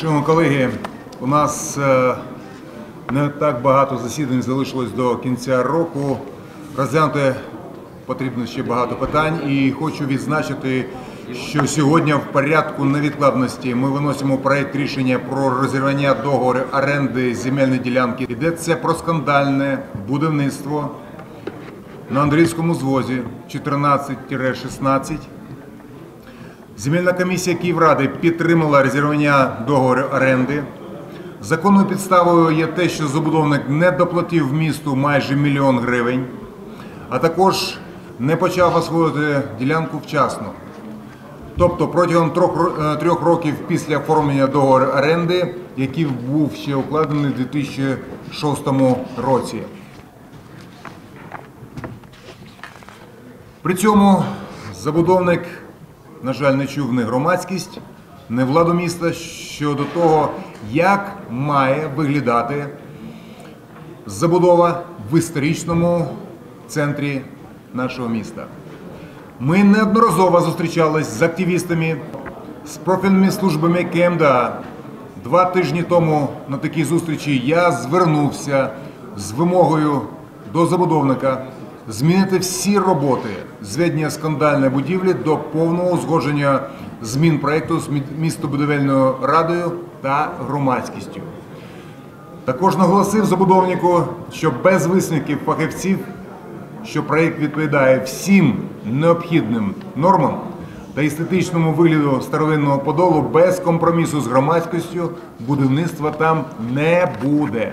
Шановні колеги, у нас е, не так багато засідань залишилось до кінця року. Розглянути потрібно ще багато питань і хочу відзначити, що сьогодні в порядку невідкладності ми виносимо проект рішення про розірвання договору оренди земельної ділянки. Йдеться про скандальне будівництво на Андрійському звозі 14-16. Земельна комісія Київради підтримала розірвання договору оренди. Законною підставою є те, що забудовник не доплатив місту майже мільйон гривень, а також не почав освоювати ділянку вчасно. Тобто протягом трьох, е, років після оформлення договору оренди, який був ще укладений у 2006 році. При цьому забудовник, на жаль, не чув не громадськість, не владу міста щодо того, як має виглядати забудова в історичному центрі нашого міста. Ми неодноразово зустрічались з активістами, з профільними службами КМДА. Два тижні тому на такій зустрічі я звернувся з вимогою до забудовника змінити всі роботи зведення скандальної будівлі до повного узгодження змін проєкту з містобудівельною радою та громадськістю. Також наголосив забудовнику, що без висновків фахівців, що проєкт відповідає всім необхідним нормам та естетичному вигляду старовинного подолу, без компромісу з громадськістю будівництва там не буде.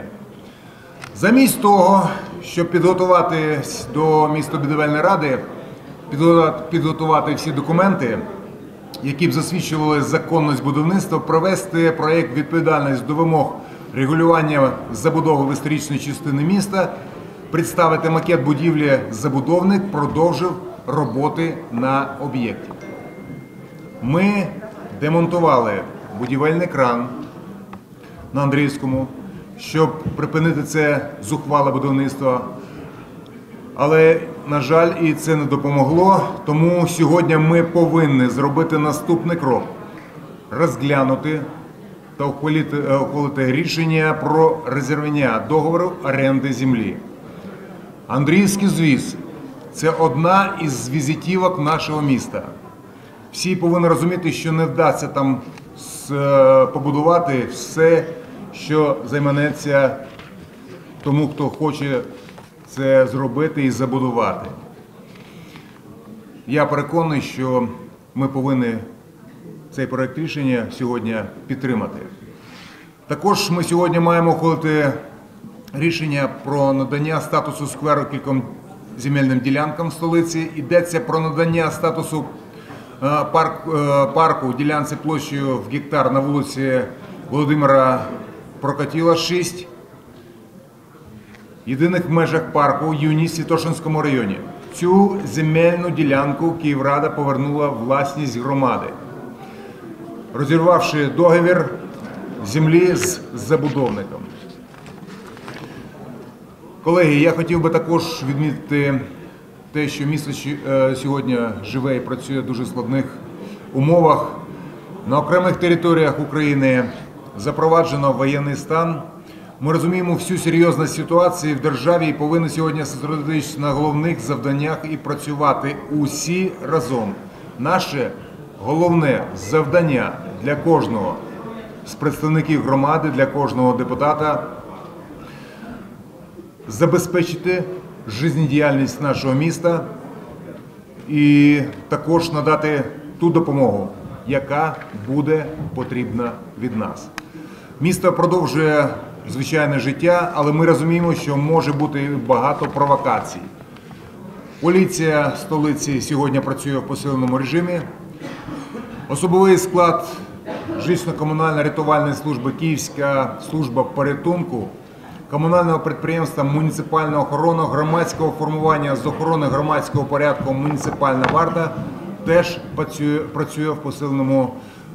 Замість того, щоб підготуватись до містобудівельної ради, підготувати- всі документи, які б засвідчували законність будівництва, провести проєкт відповідальність до вимог регулювання забудови в історичній частини міста, представити макет будівлі забудовник продовжив роботи на об'єкті. Ми демонтували будівельний кран на Андрійському, щоб припинити це зухвале будівництво. Але, на жаль, і це не допомогло. Тому сьогодні ми повинні зробити наступний крок: розглянути та ухвалити, е, рішення про розірвання договору оренди землі. Андріївський звіз це одна із візитівок нашого міста. Всі повинні розуміти, що не вдасться там е, побудувати все, що займанеться тому, хто хоче це зробити і забудувати. Я переконаний, що ми повинні цей проект рішення сьогодні підтримати. Також ми сьогодні маємо ухвалити рішення про надання статусу скверу кільком земельним ділянкам в столиці. Йдеться про надання статусу е, е, парку ділянці площею в гектар на вулиці Володимира Прокатіла 6 єдиних межах парку Юність в Святошинському районі. Цю земельну ділянку Київрада повернула власність громади, розірвавши договір землі з забудовником. Колеги, я хотів би також відмітити те, що місто е, сьогодні живе і працює в дуже складних умовах. На окремих територіях України запроваджено воєнний стан. Ми розуміємо всю серйозність ситуації в державі і повинні сьогодні зосередитися на головних завданнях і працювати усі разом. Наше головне завдання для кожного з представників громади, для кожного депутата забезпечити життєдіяльність нашого міста і також надати ту допомогу, яка буде потрібна від нас. Місто продовжує звичайне життя, але ми розуміємо, що може бути багато провокацій. Поліція столиці сьогодні працює в посиленому режимі. Особовий склад жилищно-комунальної рятувальної служби Київська служба порятунку, комунального підприємства Муніципальна охорона, громадського формування з охорони громадського порядку Муніципальна варта теж працює, в посиленому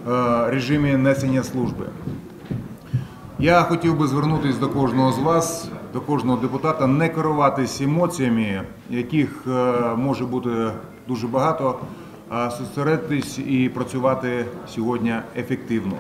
е, режимі несення служби. Я хотів би звернутися до кожного з вас, до кожного депутата, не керуватись емоціями, яких е, може бути дуже багато, а зосередитись і працювати сьогодні ефективно.